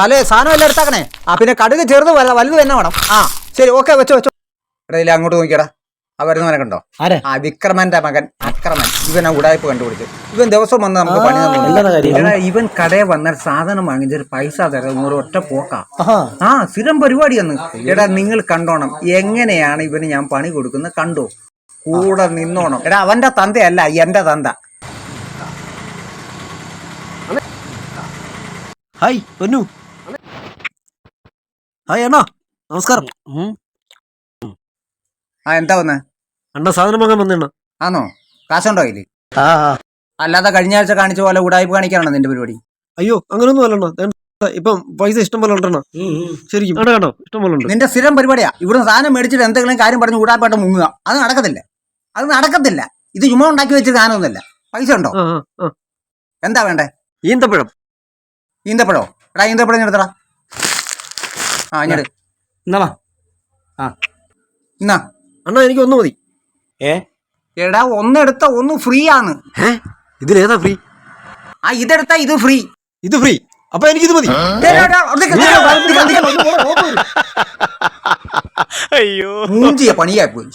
അല്ലേ സാധനം എല്ലാം എടുത്താക്കണേ. ആ പിന്നെ കടുക് ചെറുത് വല്ല വലുത് തന്നെ വേണം. ആ ശരി ഓക്കെ വെച്ചോ വെച്ചോ. എടാ ഇല്ല അങ്ങോട്ട് നോക്കിയടാ. ആ വരുന്നവനെ കണ്ടോ? ആ വിക്രമന്റെ മകൻ അക്രമൻ. ഇവൻ ആ ഉടായ്പ കണ്ടുപിടിച്ചു. ഇവൻ ദിവസം വന്ന് നമുക്ക് പണി തന്നു? ഇവൻ കടയിൽ വന്നാൽ സാധനം വാങ്ങിച്ചൊരു പൈസ തരാം ഒരു ഒറ്റ പോക്കാ. ആ സ്ഥിരം പരിപാടിയെന്ന്. എടാ നിങ്ങൾ കണ്ടോണം. എങ്ങനെയാണ് ഇവന് ഞാൻ പണി കൊടുക്കുന്നത് കണ്ടോ? കൂടെ നിന്നോണം. എടാ അവന്റെ തന്തയല്ല എന്റെ തന്ത. ഹായ് പൊന്നു. ഹായ് അണ്ണാ നമസ്കാരം. ആ എന്താ വന്നേ? അണ്ണ സാധനം വാങ്ങാൻ വന്നേണ്ണ ആണോ കാശുണ്ടോ ആ ആ. അല്ലാതെ കഴിഞ്ഞ ആഴ്ച കാണിച്ച പോലെ ഉടായ്പ കാണിക്കാനാണോ നിന്റെ പരിപാടി? അയ്യോ അങ്ങനൊന്നും അല്ലണ്ണ ഇപ്പം പൈസ ഇഷ്ടം പോലെ ഉണ്ടെണ്ണ. ശരിക്കും. ആണോ കണ്ടോ? ഇഷ്ടം പോലെ ഉണ്ട്. നിന്റെ സ്ഥിരം പരിപാടിയാ. ഇവിടുന്ന് സാധനം മേടിച്ചിട്ട് എന്തെങ്കിലും കാര്യം പറഞ്ഞ് ഉടായ്പായിട്ട് മുങ്ങുക. അത് നടക്കത്തില്ല. അത് നടക്കത്തില്ല. ഇത് ചുമ്മാ ഉണ്ടാക്കി വെച്ച സാധനമൊന്നുമല്ല. പൈസ ഉണ്ടോ? ആ ആ ആ. എന്താ വേണ്ടേ? ഈന്തപ്പഴം. ഈന്തപ്പഴോ? എടാ ഈന്തപ്പഴം എടുത്തടാ. ആ ഞാൻ എന്നാ എന്നാ അണ്ണാ എനിക്ക് ഒന്ന് മതി. ഏ? എടാ ഒന്നെടുത്ത ഒന്ന് ഫ്രീ ആണ് ഏ? ഇതിലേതാ ഫ്രീ? ആ ഇതെടുത്ത ഇത് ഫ്രീ. ഇത് ഫ്രീ. അപ്പൊ എനിക്കിത് മതി. മൂഞ്ചിയ പണിയായി പോയി